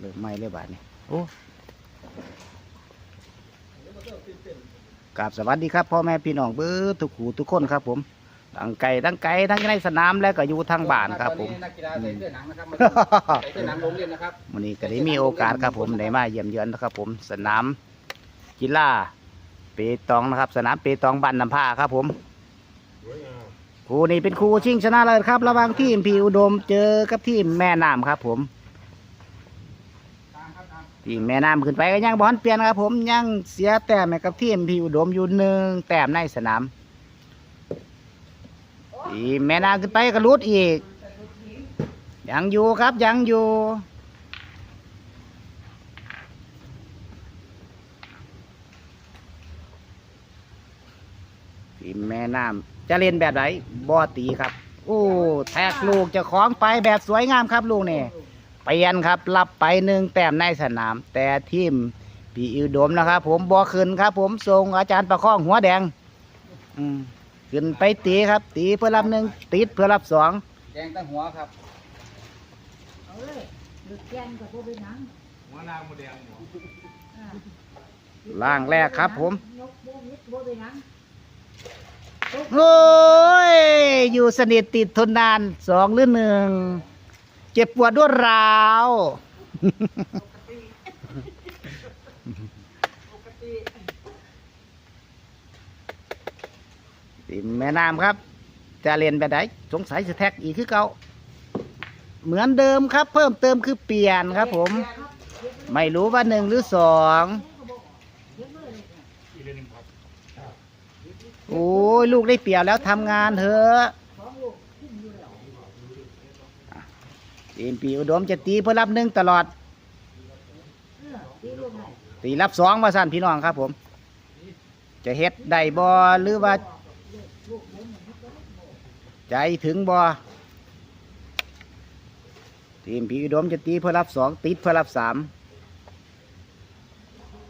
เลิกไม่เลยบาทนี่โอ้กราบสวัสดีครับพ่อแม่พี่น้องเบื้อทุกหูทุกคนครับ ผมทั้งไก่ทั้งไก่ทั้งในสนามและก็อยู่ทางบ้านครับ ผมตอนนี้นักกีฬาใส่เสื้อหนังนะครับมาใส่เสื้อหนังโรงเรียนนะครับวันนี้ก็ได้มีโอกาสครับผมได้มาเยี่ยมเยือนนะครับ ผมสนามกีฬาเปตองนะครับ สนามเปตองบ้านน้ำผ้าครับ ผมครูนี่เป็นครูชิงชนะเลิศครับ ระหว่างทีมพีอุดมเจอกับทีมแม่น้ำครับ ผม ตามครับตาม ทีมแม่น้ำขึ้นไปก็ยังบอลเปลี่ยนครับผมยังเสียแต้มกับทีมพีอุดมอยู่หนึ่งแต้มในสนามทีมแม่น้ำขึ้นไปก็ลุดอีก ยังอยู่ครับยังอยู่ทีมแม่น้ำจะเล่นแบบไหนบอตีครับ โอ้แทกลูกจะคล้องไปแบบสวยงามครับลูกนี่ เปลี่ยนครับรับไปหนึ่งแต้มในสนาม แต่ทีมปีอิวโดมนะครับ ผมบอขึ้นครับ ผมส่งอาจารย์ประคองหัวแดง อืมขึ้นไปตีครับ ตีเพื่อรับหนึ่งติดเพื่อรับสองแดงตั้งหัวครับเอาเลยหลุดแกนกับพวกเป็นหนังหัวนางโมเดลหัวอ่าล่างแรกครับ ผมนกโบมิดโบเป็นหนังโอ้ยอยู่สนิทติดทนนานสองหรือหนึ่ง เจ็บปวดรวดร้าวทีมแม่น้ำครับ จะเรียนแบบไหนสงสัยจะแท็กอีกคือเก่าเหมือนเดิมครับ เพิ่มเติมคือเปลี่ยนครับผม ไม่รู้ว่าหนึ่งหรือสองโอ้ยลูกได้เปรียบแล้วทำงานเถอะ ทีมปีอุดมจะตีเพื่อรับหนึ่งตลอด ตีรับสองมาสั่นพี่น้องครับผม จะเฮ็ดได้บอหรือว่า ใจถึงบอทีมผีอุดมจะตีเพื่อรับสองติดเพื่อรับสาม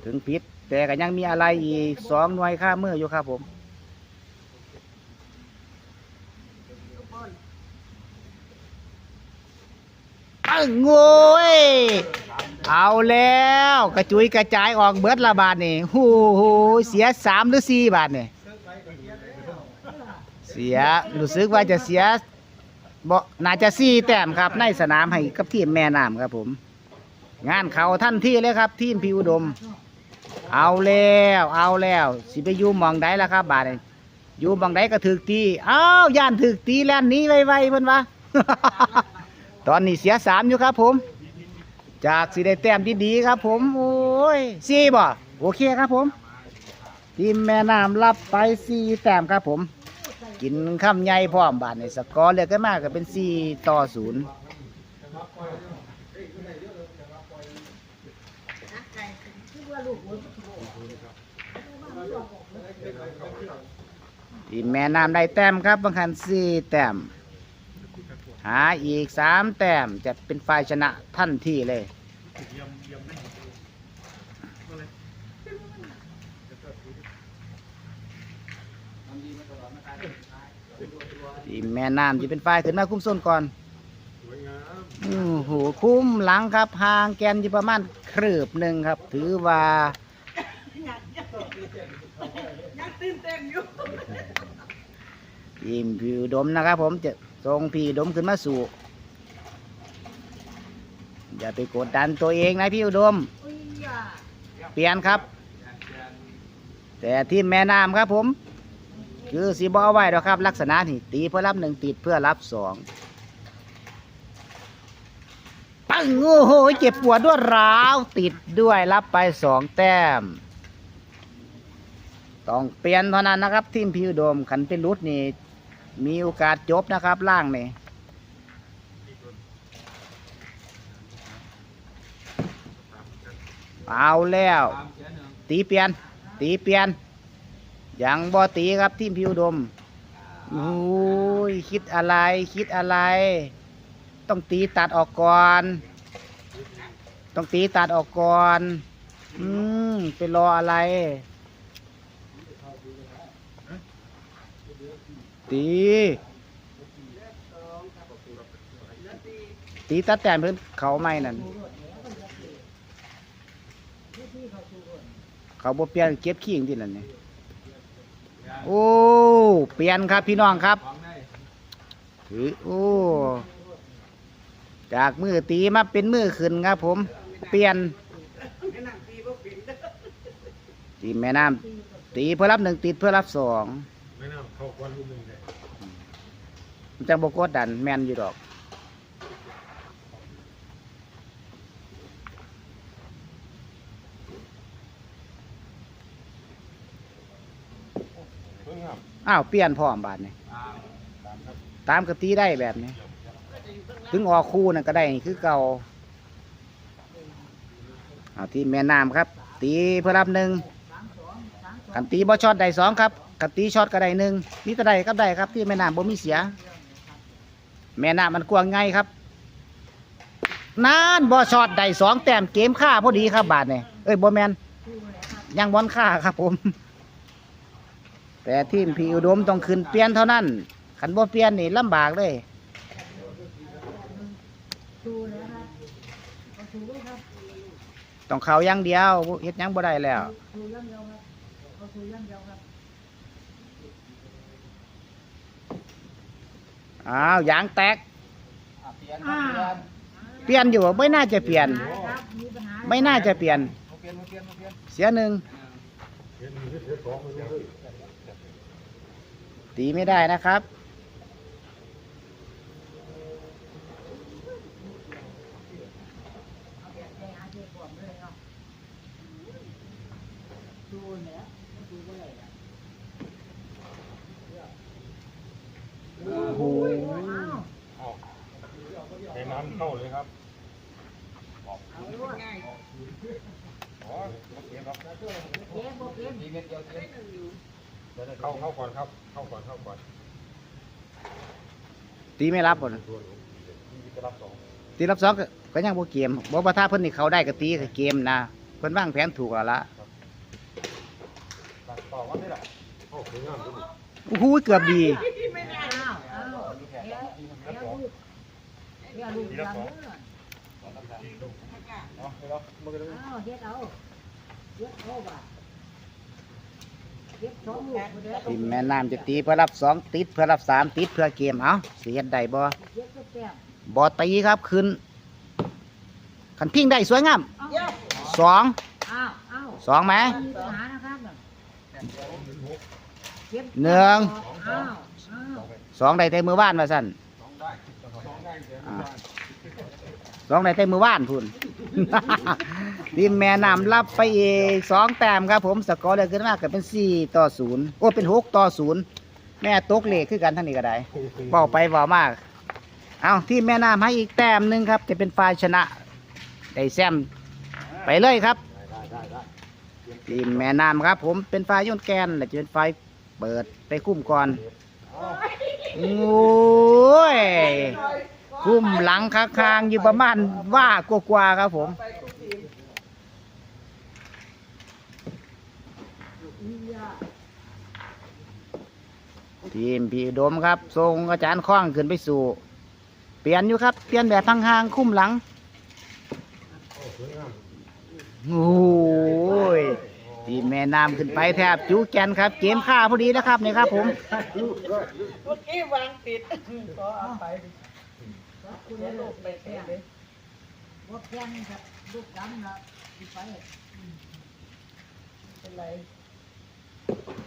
ถึงผิดแต่ก็ยังมีอะไรอีกสองหน่วยค่าเมืออยู่ครับผม งโง่ยเอาแล้วกระจุยกระจายออกเบิดละบาทนี่หูหูเสียสามหรือสี่บาทนี่เสียรู้สึกว่าจะเสียบ่น่าจะสี่แต้มครับ ในสนามให้กับทีมแม่น้ำครับผม งานเขาท่านที่เลยครับ ทีมพิวดม เอาแล้ว เอาแล้ว สิไปยูมองใดแล้วครับบาดนี้อยู่หมองใดก็ถึกตี อ้าวย่านถึกตีแล้วนี้ไวๆเพิ่นวะ ตอนนี้เสียสามอยู่ครับผม จากสิได้แต้มดีๆครับ ผมโอ้ยสี่บ่โอเคครับผมทีมแม่น้ำรับไปสี่แต้มครับผม กินข้ามใหญ่พร้อมบาทในสกอร์เลือกันมากก็เป็นสี่ต่อศูนย์ทีมแม่น้ำได้แต้มครับบางคันสี่แต้ม หาอีกสามแต้มจะเป็นฝ่ายชนะทันทีเลย ทีมแม่น้ำจะเป็นฝ่ายขึ้นมาคุ้มส้นก่อนโอ้โหคุ้มหลังครับห่างแกนอยู่ประมาณครืบหนึ่งครับ ถือว่า ทีมผิวดมนะครับ ผมจะส่งพี่ดมขึ้นมาสู่ อย่าไปกดดันตัวเองนะพี่อุดม เปลี่ยนครับ แต่ทีมแม่น้ำครับผม คือสีบอไว้ดอกครับ ลักษณะนี่ตีเพื่อรับหนึ่งติดเพื่อรับสองปังโอ้โหเจ็บปวดด้วยร้าวติดด้วยรับไปสองแต้มต้องเปลี่ยนเท่านั้นนะครับทีมพิวดมขันเป็นรุดนี่ มีโอกาสจบนะครับล่างนี่เอาแล้ว ตีเปลี่ยน ตีเปลี่ยน ยังบ่ตีครับทีมพิวดมโอ้ยคิดอะไรคิดอะไร ต้องตีตัดออกก่อน ต้องตีตัดออกก่อน อืมไปรออะไร ตีตีตัดแตนเพื่อนเขาไม่นั่นเขาบ่เปลี่ยนเก็บขี้อย่างที่นั่นเนี่ยโอ้เปลี่ยนครับพี่น้องครับถือโอ้จากมือตีมาเป็นมือขึ้นครับ ผม เปลี่ยนตีแม่น้ำตีเพื่อรับหนึ่งติดเพื่อรับสอง เข้าควันลูกหนึ่งเลยมันจังบกดดันแมนอยู่ดอกเพิ่งครับอ้าวเปลี่ยนพร้อมบาทนี่ตามตามครับตามกตีได้แบบนี้ ถึงออกคู่นั่นก็ได้นี่คือเก่าเอาที่แม่น้ำครับ ตีเพื่อรับหนึ่ง กันตีบ่ช็อตได้สองครับกันตีช็อตก็ได้หนึ่งนี่ก็ได้ก็ได้ครับที่แม่น้ำบ่มีเสีย แม่น้ำมันกว้างไงครับนานบ่ช็อตได้สองแต้มเกมค่าพอดีครับบาทนี่เอ้ยบ่แมนยังบอลค่าครับผม แต่ทีมพีอุดมต้องขึ้นเปลี่ยนเท่านั้นขันบ่เปลี่ยนนี่ลำบากเลยต้องเขาย่างเดียวเฮ็ดยังบ่ได้แล้ว ชูย่างเดียวครับเอาชูย่างเดียวครับอ้าวยางแตก อะเปลี่ยนครับเปลี่ยนเปลี่ยนอยู่ไม่น่าจะเปลี่ยนครับมีปัญหาไม่น่าจะเปลี่ยน เปลี่ยนเปลี่ยนเปลี่ยนเสียหนึ่งเห็นมีเสียสองเลยตีไม่ได้นะครับ เอาแบบใจหาเจ็บปวดเลยเนาะชูเนี่ยชูก็เลยอะ โอ้โห อ้าว เอาในน้ำ เข้าเลยครับเอาด้วยอ๋อโอเคครับเจ็บบ่เจ็บมีเม็ดเดียวเปลี่ยนเข้าเข้าก่อนครับ เข้าก่อนเข้าก่อนตีไม่รับบ่นะส่วนผมมีจะรับสองตีรับสองก็ก็ยังบ่เกมบ่ว่าถ้าเพิ่นนี่เขาได้ก็ตีก็เกมนะเพิ่นวางแผนถูกแล้วละตัดต่อว่าได้หรอโอ้สวยงามด้วยโอ้โหเกือบดี อ้าวอ้าวเดี๋ยวเดี๋ยวลูก เดี๋ยลูกยังเด้อเอาไปแล้วมือกันเลยอ้าวเฮ็ดเอาเฮ็ดเอาบ่ะเฮ็ดสองลูกบ่เด้อทีมแม่น้ำจะตีเพื่อรับสองติดเพื่อรับสามติดเพื่อเกมเอาสิเฮ็ดได้บ่เฮ็ดก็แต้มบ่ตีครับขึ้นคันพิงได้สวยงามเอาสองอ้าวอ้าวสองไหมมีปัญหานะครับน่ะเก็บหนึ่งอ้าวอ้าวสองได้แต่มือบ้านว่าสั่น สองได้เดี๋ยวอ่าสองได้แต่มือบ้านพุ่น ทีมแม่นำรับไปอีกสองแต้มครับผมสกอร์เลยขึ้นมากก็เป็นสี่ต่อศูนย์โอ้เป็นหกต่อศูนย์แม่ตกเลขคือกันทั้งนี้ก็ได้เบาไปเบามาก เอาทีมแม่นำให้อีกแต้มหนึ่งครับ จะเป็นฝ่ายชนะได้แซมไปเลยครับด้ได้ได้ทีมแม่นำครับ ผมเป็นฝ่ายโยนแกนและจะเป็นฝ่ายเปิดไปคุ้มก่อนโอ้ย คุ้มหลังค้างอยู่ประมาณว่ากว่า ๆ ครับผมทีมพี่ดมครับส่งอาจารย์คล้องขึ้นไปสู่ เปลี่ยนอยู่ครับ เปลี่ยนแบบทางห่างคุ้มหลังโอ้ยงามโอ้ยทีมแม่น้ำขึ้นไปแทบจูแกนครับ เกมค่าพอดีนะครับนี่ครับผมเมื่อกี้วางปิด คุณลูกไปแต้มบ่แข่งครับลูกดำละสิไป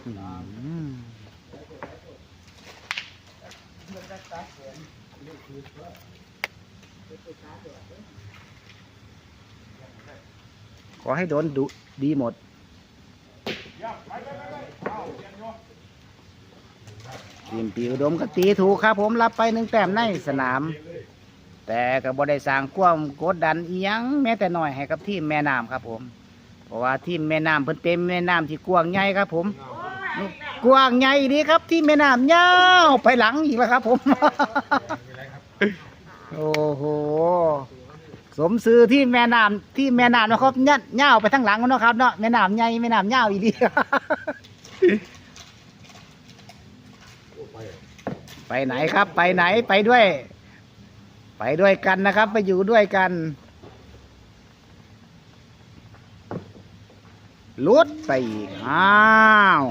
อืมขอให้โดนดุดีหมดทีมปีอุดมก็ตีถูกครับผมรับไปหนึ่งแต้มในสนาม แต่ก็บ่ได้สร้างความกดดันอียังแม้แต่น้อยให้กับทีมแม่น้ำครับผม เพราะว่าทีมแม่น้ำเพิ่นเป็นแม่น้ำที่กว้างใหญ่ครับ ผม กว้างใหญ่ดีครับ ที่แม่น้ำยาวไปหลังอีกแล้วครับ ผม โอ้โหสมซื้อที่แม่น้ำที่แม่น้ำนะครับเนี่ยยาวไปทั้งหลังเนะครับเนาะแม่น้ำใหญ่แม่น้ำยาวอีดีไปไหนครับ ไปไหนไปด้วย ไปด้วยกันนะครับ ไปอยู่ด้วยกันลุดไปอีกอ้าว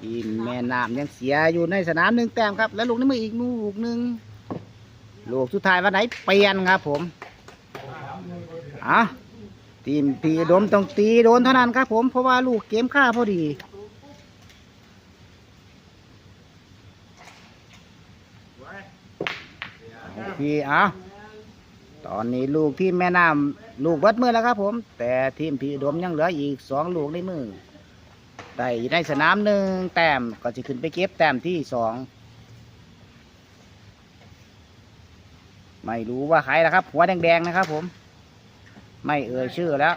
ทีแม่น้ำยังเสียอยู่ในสนามหนึ่งแต้มครับ แล้วลูกนี้มืออีกลูกหนึ่งลูกสุดท้ายวันไหนเปลี่ยนครับ ผมอะทีมพีอุดมต้องตีโดนเท่านั้นครับ ผมเพราะว่าลูกเกมค่าพอดี พี่อะตอนนี้ลูกทีมแม่น้ำลูกเบัดมือแล้วครับผม แต่ทีมพีอุดมยังเหลืออีกสองลูกในมือได้อยู่ในสนามหนึ่งแต้มก็จะขึ้นไปเก็บแต้มที่สองไม่รู้ว่าใครแล้วครับ หัวแดงๆนะครับ ผม ไม่เอ่ยชื่อแล้ว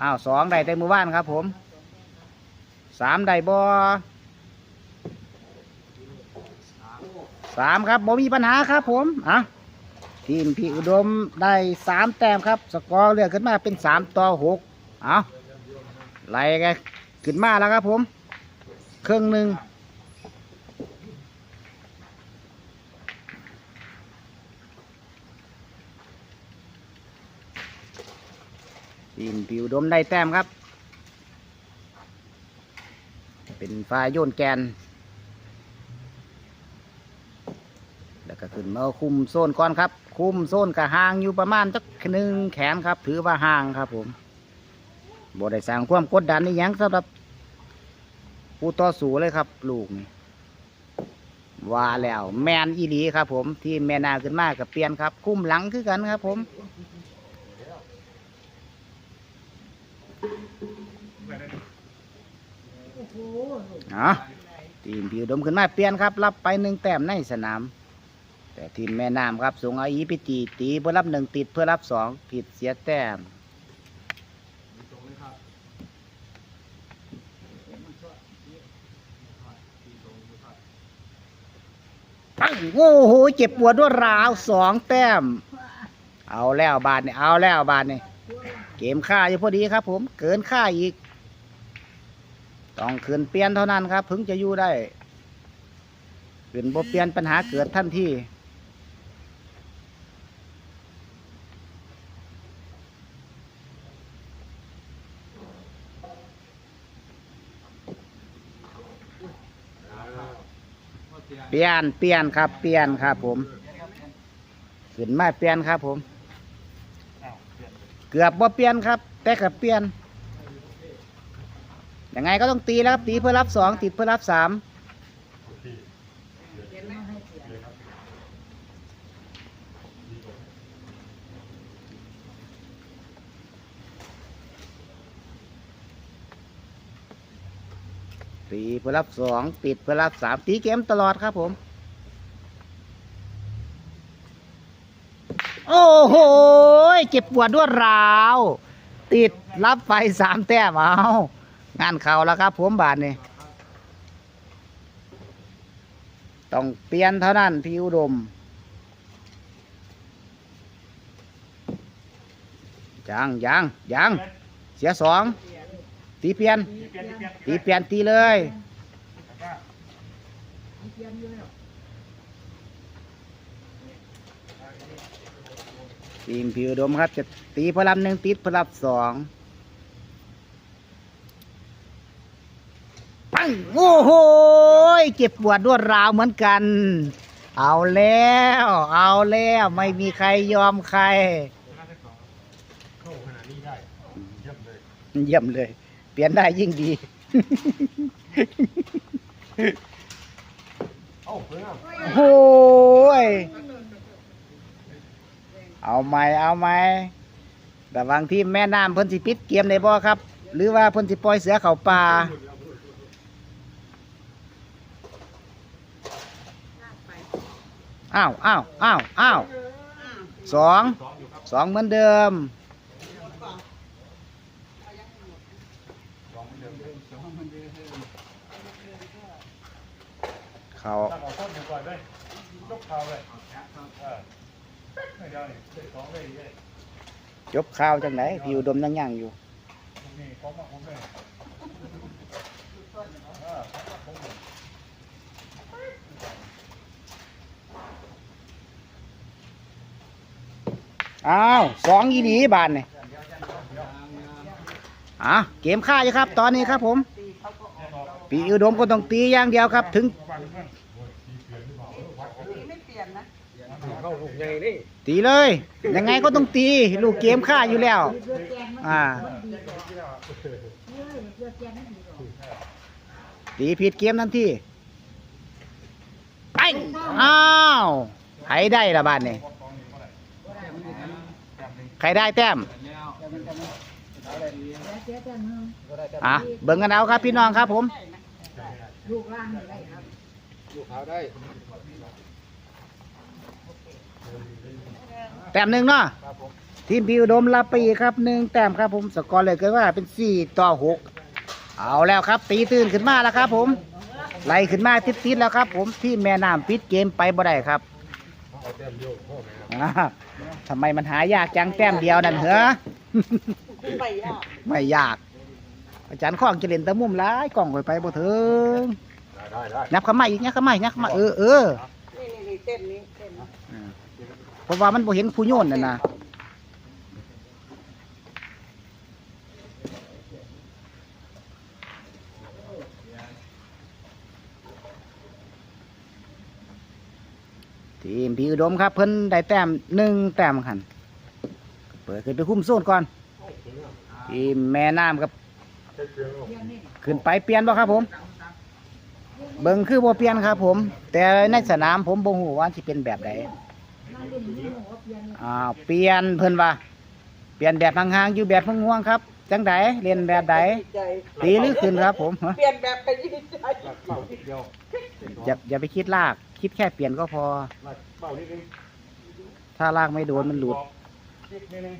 อ้าวสองได้แต่มือว่านครับ ผมสามได้บอสามครับบ่มีปัญหาครับ ผมอะ ทีมพี่อุดมได้สามแต้มครับ สกอร์เลือกขึ้นมาเป็นสามต่อหกเอาไล่กันขึ้นมาแล้วครับผมครึ่งหนึ่งทีมผิวดมได้แต้มครับ เป็นฝ่ายโยนแกน แล้วก็ขึ้นมาคุมโซนก่อนครับ คุมโซนกับห่างอยู่ประมาณจักหนึ่งแขนครับ ถือว่าห่างครับ ผมบ่ได้สร้างความกดดันในยังสำหรับผู้ต่อสู้เลยครับ ลูกนี่ว่าแล้วแมนอีหลีครับ ผมที่แมนาขึ้นมากับเปลี่ยนครับ คุ้มหลังคือกันครับ ผมอ้โหอะทีมผิวดมขึ้นมาเปลี่ยนครับ รับไปหนึ่งแต้มในสนาม แต่ทีมแม่น้ำครับส่งเอาอีพิจีตีเพื่อรับหนึ่งติดเพื่อรับสองผิดเสียแต้มปังโอ้โหเจ็บปวดด้วยราวสองแต้ม เอาแล้วบาทนี่เอาแล้วบาทนี่เกมค่าอยู่พอดีครับผมเกินค่าอีก ต้องขืนเปลี่ยนเท่านั้นครับถึงจะอยู่ได้ขืนบ่เปลี่ยนปัญหาเกิดทันที เปลี่ยนเปลี่ยนครับ เปลี่ยนครับ ผมขึ้นมาเปลี่ยนครับ ผม เกือบว่าเปลี่ยนครับ แต่กับเปลี่ยนยังไงก็ต้องตีแล้วครับตีเพื่อรับสองติดเพื่อรับสามตี เพื่อรับสองติดเพื่อรับสามตีเกมตลอดครับผม โอ้โหเจ็บปวดด้วยราว ติดรับไฟสามแต้มเอางานเขาแล้วครับผมบาทนี่ต้องเปลี่ยนเท่านั้นพี่อุดมยังยังยังเสียสองตีเปลี่ยนตีเปลี่ยนตีเลย ยมอยู่แล้วทีมพี่อุดมครับ จะตีพลับหนึ่งติดพลับสองปังโอ้โหเจ็บปวดรวดราวเหมือนกัน เอาแล้ว เอาแล้วไม่มีใครยอมใครเข้าขนาดนี้ได้เยี่ยมเลยเยี่ยมเลย เปลี่ยนได้ยิ่งดีเอ้าเพื่อน โอ้ย เอาไหมเอาไหมแต่บางที่แม่น้ำเพิ่นสิปิดเกมในบ่อครับ หรือว่าเพิ่นสิปล่อยเสือเข้าป่าอ้าวอ้าวอ้าวอ้าวสองสองเหมือนเดิม เขาตั้งเอาต้นอยู่ก่อนเลยยกเท้าเลยเออไม่ได้เด็กสองเลยเลยจบข้าวจังไหนพี่อุดมยังยังอยู่นี่ของมาผมเลยเออของมาผมเลยอ้าวสองอีหลีบานนี่อะเกมค่าอยู่ครับ ตอนนี้ครับผม ปีอุดมก็ต้องตีอย่างเดียวครับ ถึง ไม่เปลี่ยนนะเข้าลูกใหญ่นี่ตีเลย ยังไงก็ต้องตี ลูกเกมค่าอยู่แล้วเพื่อแกงมันอ่าดีกว่าเฮ้ยเพื่อแกงมันดีกว่า ตีผิดเกมทันทีไปอ้าวใครได้ละบ้านนี่ใครได้แต้มแล้วเจ๊จะมึงอะเบิ่งกันเอาครับพี่น้องครับผม ลูกล่างนี่ได้ครับ ลูกขาวได้แต้มหนึ่งเนาะครับผมทีมพิวดมรับไปอีกครับหนึ่งแต้มครับผมสกอร์เลยเกิดว่าเป็นสี่ต่อหกเอาแล้วครับ ตีตื่นขึ้นมาแล้วครับ ผมไล่ขึ้นมาติดๆแล้วครับ ผมที่แม่น้ำปิดเกมไปบ่ได้ครับเอาเต็มโยกพ่อแม่อ่าทำไมมันหายากจังแต้มเดียวนั่นเหรอไปยากไม่ยากอาจารย์ข้องจะเล่นแตะมุมร้ายกล่องไปไปบ่ถึง ได้ได้ได้นับเข้ามาอีกนับเข้ามาอีกนับเข้ามาเออเออนี่นี่นี่เต้นนี้เต้นนี้อ่าเพราะว่ามันบ่เห็นผู้โยนนั่นนะทีมพี่อุดมครับเพิ่นได้แต้มหนึ่งแต้มคันเปิดขึ้นไปคุ้มโซนก่อนทีมแม่น้ำครับ ขึ้นไปเปลี่ยนบ่ครับผม เบิ่งคือบ่เปลี่ยนครับ ผม แต่ในสนามผมบ่ฮู้ว่าสิเป็นแบบใดมาเล่นนี่หมูว่าเปลี่ยนอ้าวเปลี่ยนเพิ่นว่า เปลี่ยนแบบห่างๆอยู่แบบห่วงๆครับ จังไดเล่นแบบใดใจตีหรือขึ้นครับ ผมฮะเปลี่ยนแบบไปยืดใจหลักเป้านิดเดียวอย่าอย่าไปคิดลาก คิดแค่เปลี่ยนก็พอหลักเป้านิดนึงถ้าลากไม่โดนมันหลุดนิดนึง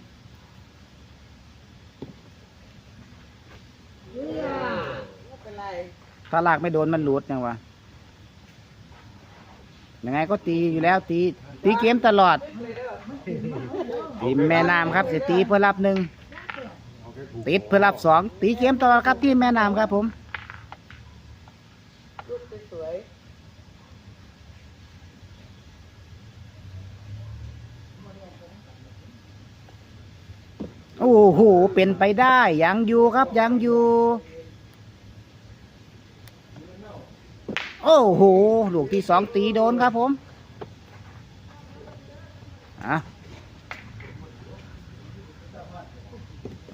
เฮ้ยไม่เป็นไร ถ้าลากไม่โดนมันหลุดยังวะยังไงก็ตีอยู่แล้วตี ตีเกมตลอดทีแม่น้ำครับจะตีเพื่อรับหนึ่งติดเพื่อรับสองตีเกมตลอดครับที่แม่น้ำครับผมโอ้โหเป็นไปได้ยังอยู่ครับยังอยู่ โอ้โหลูกที่สองตีโดนครับผมอะ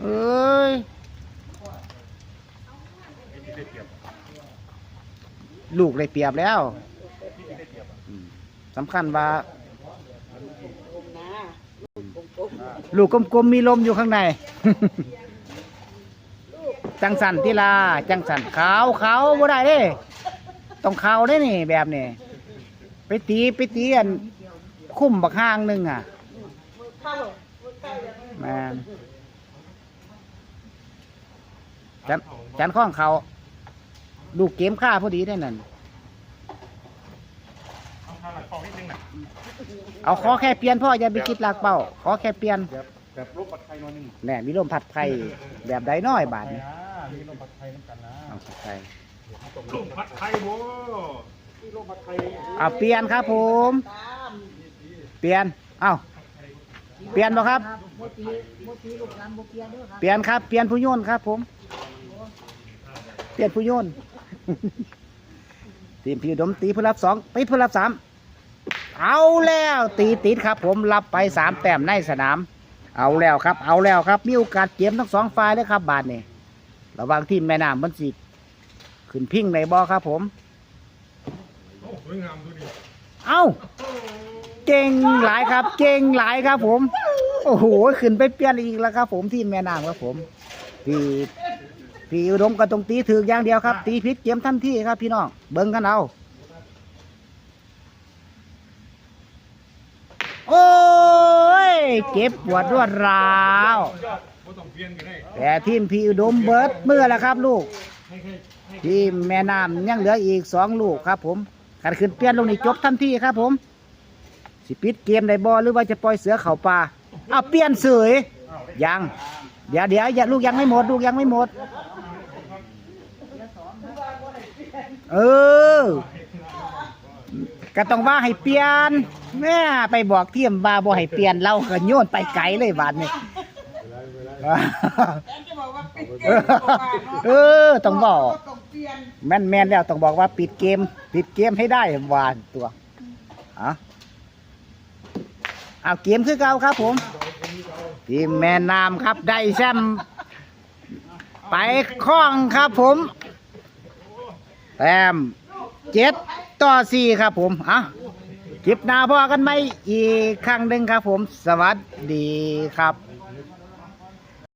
เอ้ยลูกได้เปรียบแล้วสำคัญว่า ลูกกลมๆมีลมอยู่ข้างใน จังสันทิลาจังสันขาวขาวบ่ได้เด้ ต้องขาวได้นี่แบบนี้ไปตีไปตีอันคุ้มบักห้างหนึงอะๆมือเข้ามือเข้าอย่างนี้แมนจันจันข้องเขาลูกเกมฆ่าพอดีได้นั่นเอาทางหลักเป้านิดนึงนะเอาขอแค่เปลี่ยนพ่ออย่าไปคิดลากเป้าขอแค่เปลี่ยนแบบแบบลบปัดไทยหน่อยหนึงแหน่มีลมผัดไผ่แบบใดน้อยบาทนี่อ่ามีลมปัดไทยน้ำกันนะ เอาผัดไผ่ ลมพัดไทยโว้มีลมปัดไทยเอาเปลี่ยนครับผม เปลี่ยนเอ้าเปลี่ยนบ่ครับเปลี่ยนครับเปลี่ยนครับ เปลี่ยนผู้โยนครับ ผม เปลี่ยนผู้โยนทีมพี่ดมตีผู้รับสองตีผู้รับสามเอาแล้วตีติดครับ ผมรับไปสามแต้มในสนาม เอาแล้วครับ เอาแล้วครับ มีโอกาสเกมทั้งสองฝ่ายเลยครับ บาทนี่ระหว่างทีมแม่น้ำมันสิ ขึ้นพิงในบ่อครับผมโอ้สวยงามดูดิเอ้า เก่งหลายครับ เก่งหลายครับผม โอ้โห ขึ้นไปเปลี่ยนอีกแล้วครับผมทีมแม่น้ำครับผมพี่พี่อุดมก็ต้องตีถืออย่างเดียวครับ ตีพิษเกมทันทีครับ พี่น้อง เบิ่งกันเอาโอ้ย เก็บปวดรวดราวยอดบ่ต้องเปลี่ยนกันได้แต่ทีมพี่อุดมเบิร์ดเมื่อแล้วครับลูกให้ให้ให้ ทีมแม่น้ำยังเหลืออีกสองลูกครับผมการขึ้นเปลี่ยนลงนี่จบทันทีครับผม สิปิดเกมได้บอหรือว่าจะปล่อยเสือเข่าป่าเอาเปลี่ยนเสยยังเดี๋ยวเดี๋ยวอย่าลูกยังไม่หมด ลูกยังไม่หมด เออก็ต้องว่าให้เปลี่ยนแม่ไปบอกเทียมว่าบ่ให้เปลี่ยนเราก็โยนไปไกลเลยบาดนี่เออต้องบอก ต้องเปลี่ยนแม่นแม่นแล้วต้องบอกว่าปิดเกม ปิดเกมให้ได้วานตัวอะเอาเกมคือเก่าครับผม ทีมแม่น้ำครับได้แชมป์ไปคล้องครับผมแต้มเจ็ดต่อสี่ครับผมอะคลิปหน้าพอกันไหมอีกครั้งหนึ่งครับผม สวัสดีครับ